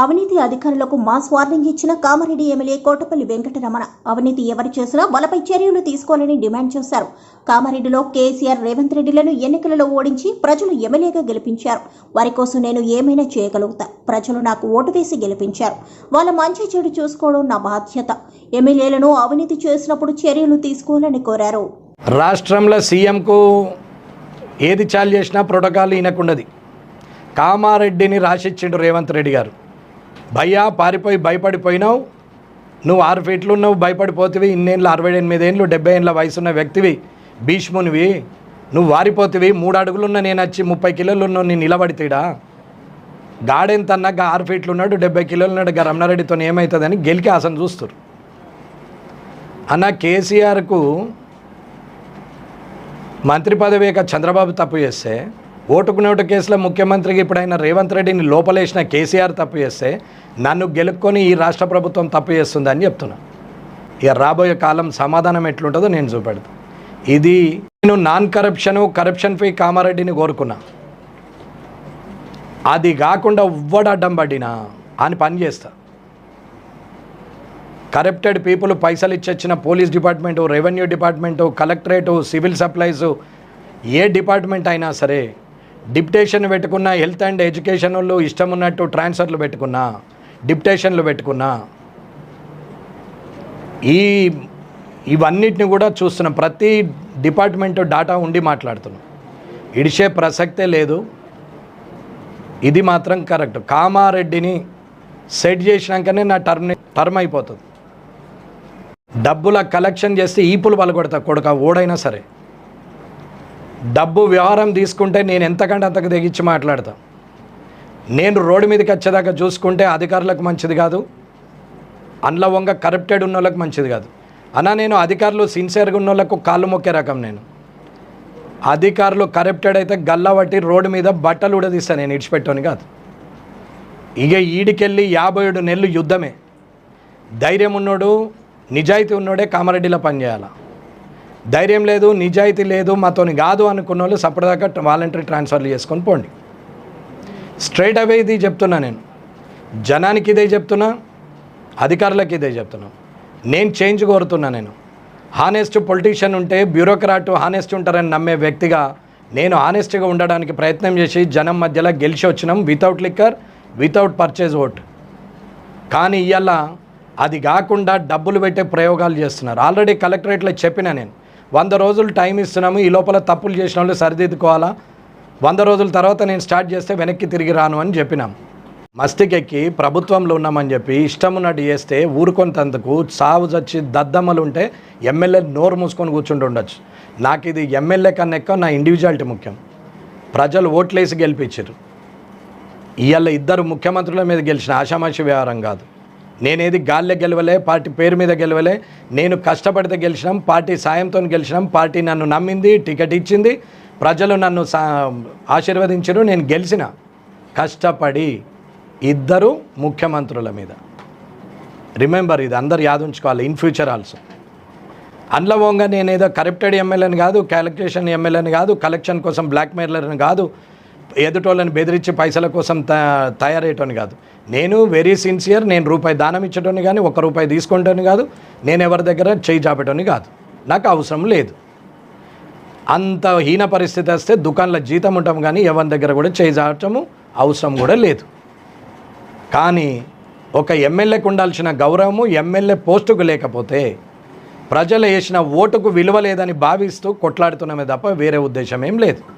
అవినీతి అధికారులకు mass warning ఇచ్చిన కామారెడ్డి ఎమ్మెల్యే కోటపల్లి వెంకటరమణ. అవినీతి ఎవరు చేసినా వాళ్ళపై చర్యలు తీసుకోవాలని డిమాండ్ చేశారు. కామారెడ్డిలో కేసీఆర్ రేవంత్ రెడ్డిలను ఎన్నికలలో ఓడించి ప్రజలు ఎమ్మెల్యేగా గెలిపించారు. వారి కోసం నేను ఏమైనా చేయగలుగుతా? ప్రజలు నాకు ఓటు వేసి గెలిపించారు. వాళ్ళ మంచి చెడు చూసుకోవడం నా బాధ్యత. ఎమ్మెల్యేలను అవినీతి చేసినప్పుడు చర్యలు తీసుకోవాలని కోరారు. రాష్ట్రంలో సీఎంకు ఏది చాలు చేసినా ప్రోటోకాల్ ఈయనకుండది. కామారెడ్డిని రాసిచ్చిండు రేవంత్ రెడ్డి గారు. భయ్యా పారిపోయి భయపడిపోయినావు. నువ్వు ఆరు ఫీట్లు ఉన్నావు భయపడిపోతివి. ఇన్నేళ్ళు అరవై ఎనిమిది ఏళ్ళు డెబ్బై ఏళ్ళ వయసున్న వ్యక్తివి. భీష్మునివి నువ్వు వారిపోతివి. మూడు అడుగులున్న నేను వచ్చి ముప్పై కిలోలు నేను నిలబడితేడా? గాడెంతన్నా గా ఆరు ఫీట్లు ఉన్నాడు డెబ్బై కిలోలు ఉన్నాడు గా రమణారెడ్డితో ఏమవుతుందని గెలికి ఆసన చూస్తారు. అన్న కేసీఆర్కు మంత్రి పదవి ఇక చంద్రబాబు తప్పు చేస్తే ఓటుకు నోటు కేసులో ముఖ్యమంత్రికి ఇప్పుడైన రేవంత్ రెడ్డిని లోపలేసిన కేసీఆర్ తప్పు చేస్తే నన్ను గెలుక్కొని ఈ రాష్ట్ర ప్రభుత్వం తప్పు చేస్తుందని చెప్తున్నా. ఇక రాబోయే కాలం సమాధానం ఎట్లుంటుందో నేను చూపెడతా. ఇది నేను నాన్ కరప్షన్ కరప్షన్ ఫ్రీ కామారెడ్డిని కోరుకున్నా. అది కాకుండా ఉవ్వడు అడ్డం పడినా అని పని చేస్తా. కరప్టెడ్ పీపుల్ పైసలు ఇచ్చొచ్చిన police department revenue department collectorate civil supplies ఏ డిపార్ట్మెంట్ అయినా సరే డిప్టేషన్ పెట్టుకున్న హెల్త్ అండ్ ఎడ్యుకేషన్ వాళ్ళు ఇష్టం ఉన్నట్టు ట్రాన్స్ఫర్లు పెట్టుకున్నా డిప్టేషన్లు పెట్టుకున్నా ఈ ఇవన్నిటిని కూడా చూస్తున్నాం. ప్రతి డిపార్ట్మెంట్ డాటా ఉండి మాట్లాడుతున్నాం. ఇడిచే ప్రసక్తే లేదు. ఇది మాత్రం కరెక్ట్. కామారెడ్డిని సెట్ చేసినాకనే నా టర్మ్ టర్మ్ అయిపోతుంది. డబ్బుల కలెక్షన్ చేస్తే ఈపులు పలకొడతా కొడుక ఓడైనా సరే. డబ్బు వ్యవహారం తీసుకుంటే నేను ఎంతకంటే అంతకు తెగించి మాట్లాడతా. నేను రోడ్డు మీదకి వచ్చేదాకా చూసుకుంటే అధికారులకు మంచిది కాదు. అందులో వంగ కరప్టెడ్ ఉన్న వాళ్ళకి మంచిది కాదు. అన్నా నేను అధికారులు సిన్సియర్గా ఉన్న వాళ్ళకు కాళ్ళు మొక్కే రకం నేను. అధికారులు కరప్టెడ్ అయితే గల్లా పట్టి రోడ్డు మీద బట్టలు ఉడదీస్తాను నేను ఇడిచిపెట్టాను కాదు. ఇక ఈడికెళ్ళి యాభై ఏడు నెలలు యుద్ధమే. ధైర్యం ఉన్నోడు నిజాయితీ ఉన్నోడే కామారెడ్డిలో పనిచేయాలా? ధైర్యం లేదు నిజాయితీ లేదు మాతోని కాదు అనుకున్న వాళ్ళు సపడదాకా వాలంటరీ ట్రాన్స్ఫర్లు చేసుకొని పోండి. స్ట్రైట్ అవే ఇది చెప్తున్నా నేను. జనానికి ఇదే చెప్తున్నా అధికారులకు ఇదే చెప్తున్నా. నేను చేంజ్ కోరుతున్నా నేను. హానెస్ట్ పొలిటీషియన్ ఉంటే బ్యూరోక్రాట్ హానెస్ట్ ఉంటారని నమ్మే వ్యక్తిగా నేను హానెస్ట్గా ఉండడానికి ప్రయత్నం చేసి జనం మధ్యలో గెలిచి వచ్చినాం without liquor without purchase vote కానీ ఇవాళ అది కాకుండా డబ్బులు పెట్టే ప్రయోగాలు చేస్తున్నారు. ఆల్రెడీ కలెక్టరేట్లో చెప్పిన నేను. వంద రోజులు టైం ఇస్తున్నాము ఈ లోపల తప్పులు చేసిన వాళ్ళు సరిదిద్దుకోవాలా? వంద రోజుల తర్వాత నేను స్టార్ట్ చేస్తే వెనక్కి తిరిగి రాను అని చెప్పినాం. మస్తికెక్కి ప్రభుత్వంలో ఉన్నామని చెప్పి ఇష్టం ఉన్నట్టు చేస్తే ఊరుకొంతందుకు సావు చచ్చి దద్దమ్మలు ఉంటే ఎమ్మెల్యే నోరు మూసుకొని కూర్చుంటుండొచ్చు నాకు ఇది ఎమ్మెల్యే కన్నా ఎక్కువ నా ఇండివిజువాలిటీ ముఖ్యం. ప్రజలు ఓట్లేసి గెలిపించారు. ఇవాళ ఇద్దరు ముఖ్యమంత్రుల మీద గెలిచిన ఆషామాషి వ్యవహారం కాదు. నేనేది గాల్లో గెలవలే పార్టీ పేరు మీద గెలవలే. నేను కష్టపడితే గెలిచినాం పార్టీ సాయంతో గెలిచినాం. పార్టీ నన్ను నమ్మింది టికెట్ ఇచ్చింది. ప్రజలు నన్ను సా నేను గెలిచిన. కష్టపడి ఇద్దరు ముఖ్యమంత్రుల మీద. రిమెంబర్ ఇది అందరు యాదుంచుకోవాలి ఇన్ ఫ్యూచర్ ఆల్సో అందులో పోగా నేనేదో కరప్టెడ్ ఎమ్మెల్యేని కాదు క్యాలిక్యులేషన్ ఎమ్మెల్యేని కాదు కలెక్షన్ కోసం బ్లాక్ మెయిలర్ని కాదు ఎదుటోళ్ళని బెదిరించి పైసల కోసం త తయారయ్యేటోని కాదు. నేను వెరీ సిన్సియర్ నేను రూపాయి దానం ఇచ్చేటోని కానీ ఒక్క రూపాయి తీసుకుంటాను కాదు. నేను ఎవరి దగ్గర చేయి చాపేటోని కాదు. నాకు అవసరం లేదు. అంత హీన పరిస్థితి వస్తే దుకాణంలో జీతం ఉంటాం కానీ ఎవరి దగ్గర కూడా చేయి చాపటము అవసరం కూడా లేదు. కానీ ఒక ఎమ్మెల్యేకు ఉండాల్సిన గౌరవము ఎమ్మెల్యే పోస్టుకు లేకపోతే ప్రజలు వేసిన ఓటుకు విలువ లేదని భావిస్తూ కొట్లాడుతున్నామే తప్ప వేరే ఉద్దేశం ఏం లేదు.